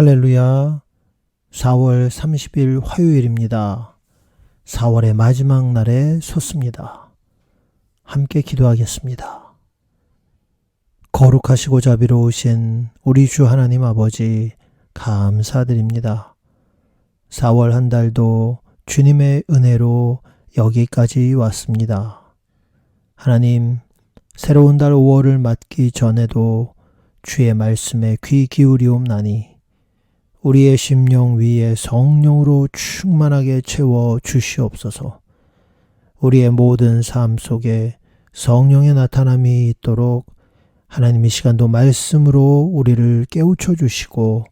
할렐루야. 4월 30일 화요일입니다. 4월의 마지막 날에 섰습니다. 함께 기도하겠습니다. 거룩하시고 자비로우신 우리 주 하나님 아버지 감사드립니다. 4월 한 달도 주님의 은혜로 여기까지 왔습니다. 하나님, 새로운 달 5월을 맞기 전에도 주의 말씀에 귀 기울이옵나니 우리의 심령 위에 성령으로 충만하게 채워 주시옵소서. 우리의 모든 삶 속에 성령의 나타남이 있도록 하나님 이 시간도 말씀으로 우리를 깨우쳐 주시고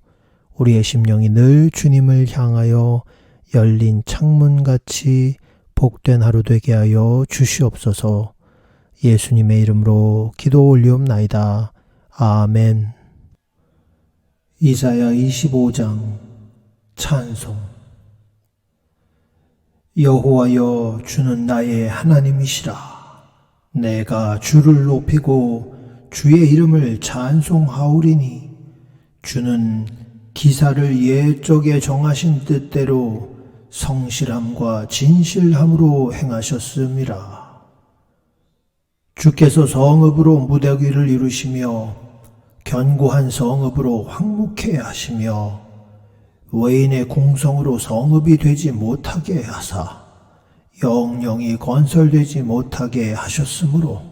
우리의 심령이 늘 주님을 향하여 열린 창문같이 복된 하루 되게 하여 주시옵소서. 예수님의 이름으로 기도 올리옵나이다. 아멘. 이사야 25장 찬송. 여호와여 주는 나의 하나님이시라. 내가 주를 높이고 주의 이름을 찬송하오리니 주는 기사를 옛적에 정하신 뜻대로 성실함과 진실함으로 행하셨음이라. 주께서 성읍으로 무더기를 이루시며 견고한 성읍으로 황묵해 하시며 외인의 궁성으로 성읍이 되지 못하게 하사 영영이 건설되지 못하게 하셨으므로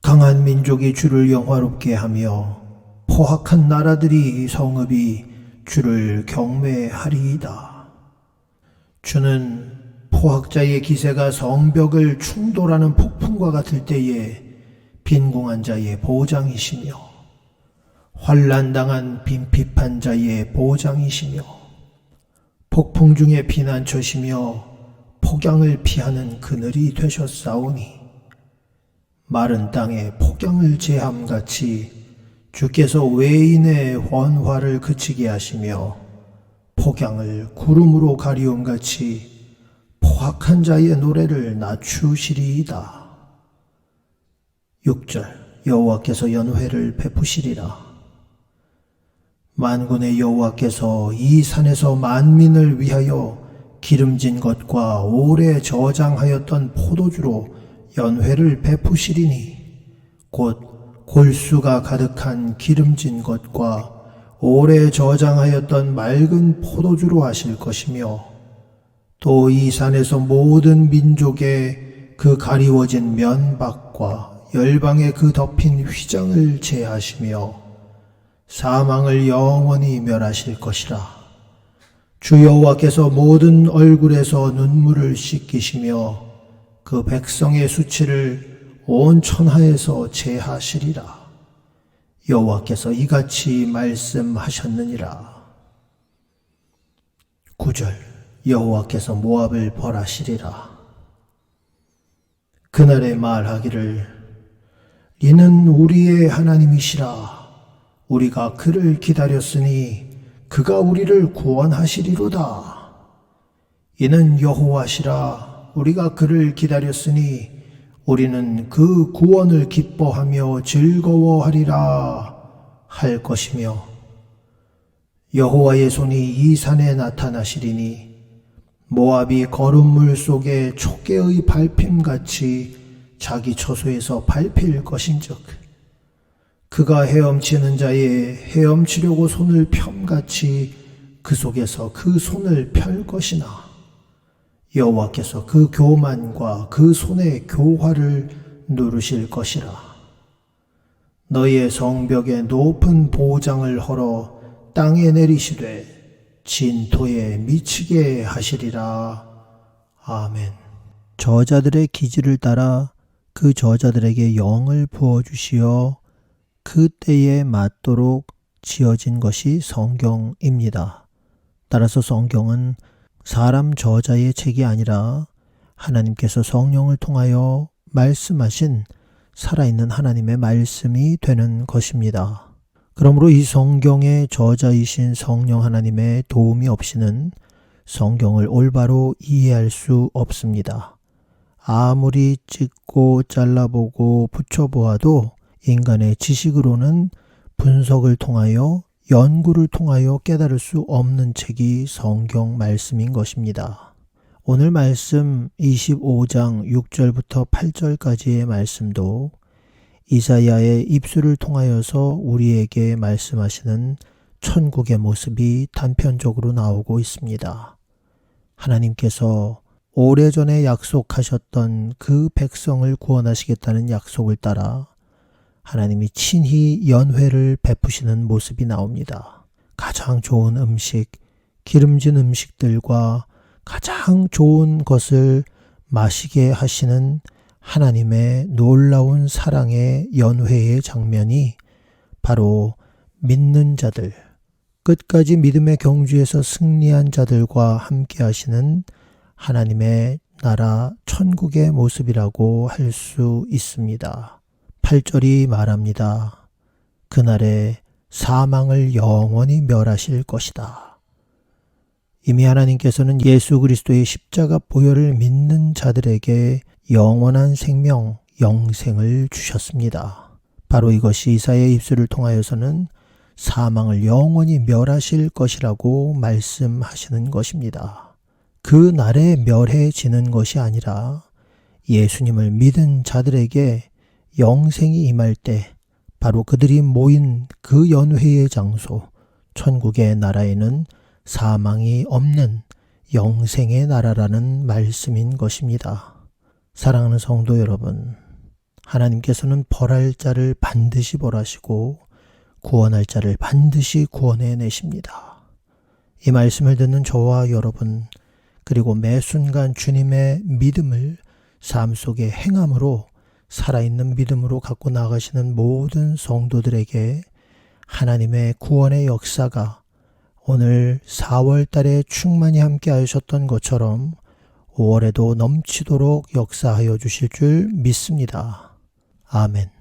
강한 민족이 주를 영화롭게 하며 포악한 나라들이 성읍이 주를 경매하리이다. 주는 포악자의 기세가 성벽을 충돌하는 폭풍과 같을 때에 빈궁한 자의 보장이시며 환란당한 빈핍한 자의 보장이시며 폭풍 중에 피난처시며 폭양을 피하는 그늘이 되셨사오니 마른 땅에 폭양을 제함같이 주께서 외인의 헌화를 그치게 하시며 폭양을 구름으로 가리움같이 포악한 자의 노래를 낮추시리이다. 6절 여호와께서 연회를 베푸시리라. 만군의 여호와께서 이 산에서 만민을 위하여 기름진 것과 오래 저장하였던 포도주로 연회를 베푸시리니 곧 골수가 가득한 기름진 것과 오래 저장하였던 맑은 포도주로 하실 것이며 또 이 산에서 모든 민족의 그 가리워진 면박과 열방의 그 덮인 휘장을 제하시며 사망을 영원히 멸하실 것이라. 주 여호와께서 모든 얼굴에서 눈물을 씻기시며 그 백성의 수치를 온 천하에서 제하시리라. 여호와께서 이같이 말씀하셨느니라. 9절 여호와께서 모압을 벌하시리라. 그날에 말하기를 이는 우리의 하나님이시라. 우리가 그를 기다렸으니 그가 우리를 구원하시리로다. 이는 여호와시라 우리가 그를 기다렸으니 우리는 그 구원을 기뻐하며 즐거워하리라 할 것이며 여호와의 손이 이 산에 나타나시리니 모압이 거름물 속에 촉개의 밟힘같이 자기 처소에서 밟힐 것인즉 그가 헤엄치는 자의 헤엄치려고 손을 펴같이 그 속에서 그 손을 펼 것이나 여호와께서 그 교만과 그 손의 교화를 누르실 것이라. 너희의 성벽에 높은 보장을 헐어 땅에 내리시되 진토에 미치게 하시리라. 아멘. 저자들의 기지를 따라 그 저자들에게 영을 부어 주시어 그 때에 맞도록 지어진 것이 성경입니다. 따라서 성경은 사람 저자의 책이 아니라 하나님께서 성령을 통하여 말씀하신 살아있는 하나님의 말씀이 되는 것입니다. 그러므로 이 성경의 저자이신 성령 하나님의 도움이 없이는 성경을 올바로 이해할 수 없습니다. 아무리 찍고 잘라보고 붙여보아도 인간의 지식으로는 분석을 통하여 연구를 통하여 깨달을 수 없는 책이 성경 말씀인 것입니다. 오늘 말씀 25장 6절부터 8절까지의 말씀도 이사야의 입술을 통하여서 우리에게 말씀하시는 천국의 모습이 단편적으로 나오고 있습니다. 하나님께서 오래전에 약속하셨던 그 백성을 구원하시겠다는 약속을 따라 하나님이 친히 연회를 베푸시는 모습이 나옵니다. 가장 좋은 음식, 기름진 음식들과 가장 좋은 것을 마시게 하시는 하나님의 놀라운 사랑의 연회의 장면이 바로 믿는 자들, 끝까지 믿음의 경주에서 승리한 자들과 함께 하시는 하나님의 나라 천국의 모습이라고 할 수 있습니다. 8절이 말합니다. 그날에 사망을 영원히 멸하실 것이다. 이미 하나님께서는 예수 그리스도의 십자가 보혈을 믿는 자들에게 영원한 생명, 영생을 주셨습니다. 바로 이것이 이사의 입술을 통하여서는 사망을 영원히 멸하실 것이라고 말씀하시는 것입니다. 그 날에 멸해지는 것이 아니라 예수님을 믿은 자들에게 영생이 임할 때 바로 그들이 모인 그 연회의 장소, 천국의 나라에는 사망이 없는 영생의 나라라는 말씀인 것입니다. 사랑하는 성도 여러분, 하나님께서는 벌할 자를 반드시 벌하시고 구원할 자를 반드시 구원해 내십니다. 이 말씀을 듣는 저와 여러분, 그리고 매 순간 주님의 믿음을 삶 속의 행함으로 살아있는 믿음으로 갖고 나가시는 모든 성도들에게 하나님의 구원의 역사가 오늘 4월 달에 충만히 함께 하셨던 것처럼 5월에도 넘치도록 역사하여 주실 줄 믿습니다. 아멘.